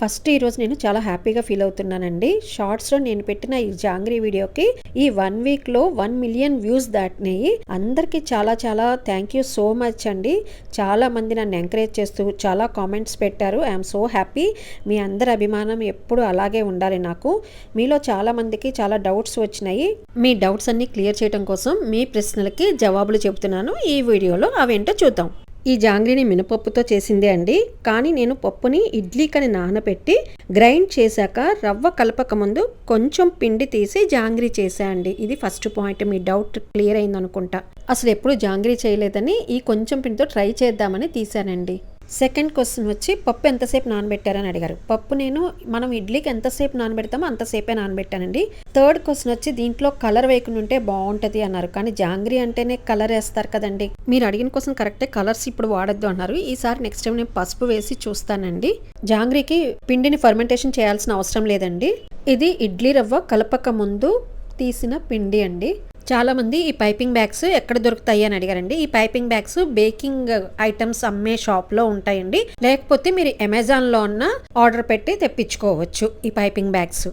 First ఈరోజు నేను చాలా హ్యాపీగా ఫీల్ అవుతున్నానండి. షార్ట్స్లో నేను పెట్టిన ఈ జాంగ్రీ వీడియోకి ఈ వన్ వీక్లో వన్ మిలియన్ వ్యూస్ దాటినాయి. అందరికీ చాలా చాలా థ్యాంక్ యూ సో మచ్ అండి. చాలా మంది నన్ను ఎంకరేజ్ చేస్తూ చాలా కామెంట్స్ పెట్టారు. ఐఎమ్ సో హ్యాపీ మీ అందరి అభిమానం ఎప్పుడు అలాగే ఉండాలి నాకు. మీలో చాలా మందికి చాలా డౌట్స్ వచ్చినాయి. మీ డౌట్స్ అన్ని క్లియర్ చేయడం కోసం మీ ప్రశ్నలకి జవాబులు చెబుతున్నాను. ఈ వీడియోలో అవేంటో చూద్దాం. ఈ జాంగ్రీని మినపప్పుతో చేసిందే అండి. కానీ నేను పప్పుని ఇడ్లీకని నానబెట్టి గ్రైండ్ చేశాక రవ్వ కలపక ముందు కొంచెం పిండి తీసి జాంగ్రీ చేశా అండి. ఇది ఫస్ట్ పాయింట్. మీ డౌట్ క్లియర్ అయింది అనుకుంటా అసలు ఎప్పుడు జాంగ్రీ చేయలేదని ఈ కొంచెం పిండితో ట్రై చేద్దామని తీసానండి సెకండ్ క్వశ్చన్ వచ్చి పప్పు ఎంతసేపు నానబెట్టారని అడిగారు. పప్పు నేను మనం ఇడ్లీకి ఎంతసేపు నానబెడతామో అంతసేపే నానబెట్టానండి. థర్డ్ క్వశ్చన్ వచ్చి దీంట్లో కలర్ వేయకుండా ఉంటే బాగుంటుంది అన్నారు. కానీ జాంగ్రీ అంటేనే కలర్ వేస్తారు కదండి. మీరు అడిగిన కోసం కరెక్టే కలర్స్ ఇప్పుడు వాడద్దు అన్నారు. ఈసారి నెక్స్ట్ టైం నేను పసుపు వేసి చూస్తానండి. జాంగ్రీకి పిండిని ఫర్మెంటేషన్ చేయాల్సిన అవసరం లేదండి. ఇది ఇడ్లీ రవ్వ కలపక ముందు తీసిన పిండి అండి. చాలా మంది ఈ పైపింగ్ బ్యాగ్స్ ఎక్కడ దొరుకుతాయి అని అడిగారండి. ఈ పైపింగ్ బ్యాగ్స్ బేకింగ్ ఐటమ్స్ అమ్మే షాప్లో ఉంటాయండి. లేకపోతే మీరు అమెజాన్లో ఉన్న ఆర్డర్ పెట్టి తెప్పించుకోవచ్చు ఈ పైపింగ్ బ్యాగ్స్.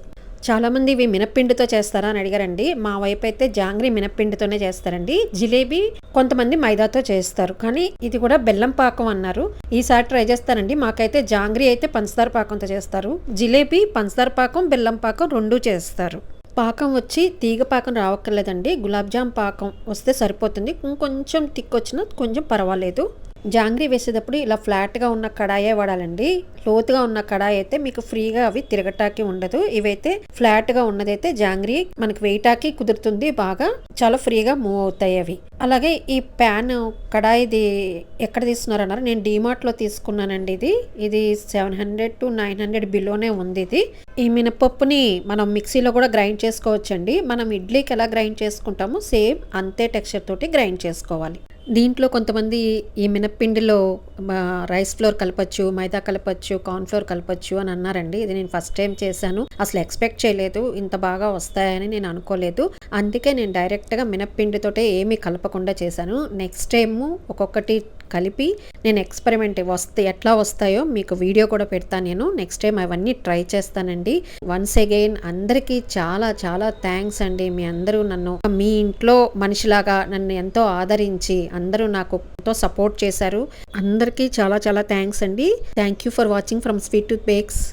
చాలామంది ఇవి మినప్పిండితో చేస్తారా అని అడిగారండి. మా వైపు అయితే జాంగ్రీ మినప్పిండితోనే చేస్తారండి. జిలేబీ కొంతమంది మైదాతో చేస్తారు. కానీ ఇది కూడా బెల్లం పాకం అన్నారు. ఈసారి ట్రై చేస్తారండి మాకైతే జాంగ్రీ అయితే పంచదార పాకంతో చేస్తారు. జిలేబీ పంచదార పాకం బెల్లం పాకం రెండూ చేస్తారు. పాకం వచ్చి తీగ పాకం రావక్కర్లేదండి. గులాబ్ జామ్ పాకం వస్తే సరిపోతుంది. ఇంకొంచెం థిక్ వచ్చినా కొంచెం పర్వాలేదు. జాంగ్రీ వేసేటప్పుడు ఇలా ఫ్లాట్గా ఉన్న కడాయే వాడాలండి. లోతుగా ఉన్న కడాయి అయితే మీకు ఫ్రీగా అవి తిరగటాకి ఉండదు. ఇవైతే ఫ్లాట్గా ఉన్నదైతే జాంగ్రీ మనకి వేయటాకి కుదురుతుంది బాగా. చాలా ఫ్రీగా మూవ్ అవుతాయి అవి. అలాగే ఈ ప్యాన్ కడాయిది ఎక్కడ తీసుకున్నారు అన్నారు నేను డిమార్ట్లో తీసుకున్నానండి ఇది. ఇది seven hundred to nine hundred బిలోనే ఉంది ఇది. ఈ మినపప్పుని మనం మిక్సీలో కూడా గ్రైండ్ చేసుకోవచ్చండి. మనం ఇడ్లీకి ఎలా గ్రైండ్ చేసుకుంటామో సేమ్ అంతే టెక్స్చర్ తోటి గ్రైండ్ చేసుకోవాలి. దీంట్లో కొంతమంది ఈ మినప్పిండిలో రైస్ ఫ్లోర్ కలపచ్చు మైదా కలపచ్చు కార్న్ ఫ్లోర్ కలపచ్చు అని అన్నారండి. ఇది నేను ఫస్ట్ టైం చేశాను. అసలు ఎక్స్పెక్ట్ చేయలేదు. ఇంత బాగా వస్తాయని నేను అనుకోలేదు. అందుకే నేను డైరెక్ట్గా మినప్పిండితోటే ఏమీ కలపకుండా చేశాను. నెక్స్ట్ టైము ఒక్కొక్కటి కలిపి నేను ఎక్స్పెరిమెంట్ వస్తే ఎట్లా వస్తాయో మీకు వీడియో కూడా పెడతాను నేను. నెక్స్ట్ టైం అవన్నీ ట్రై చేస్తానండి. వన్స్ అగైన్ అందరికీ చాలా చాలా థ్యాంక్స్ అండి. మీ అందరూ నన్ను మీ ఇంట్లో మనిషిలాగా నన్ను ఎంతో ఆదరించి అందరూ నాకు ఎంతో సపోర్ట్ చేశారు. అందరికీ చాలా చాలా థ్యాంక్స్ అండి. Thank you for watching from sweet to bakes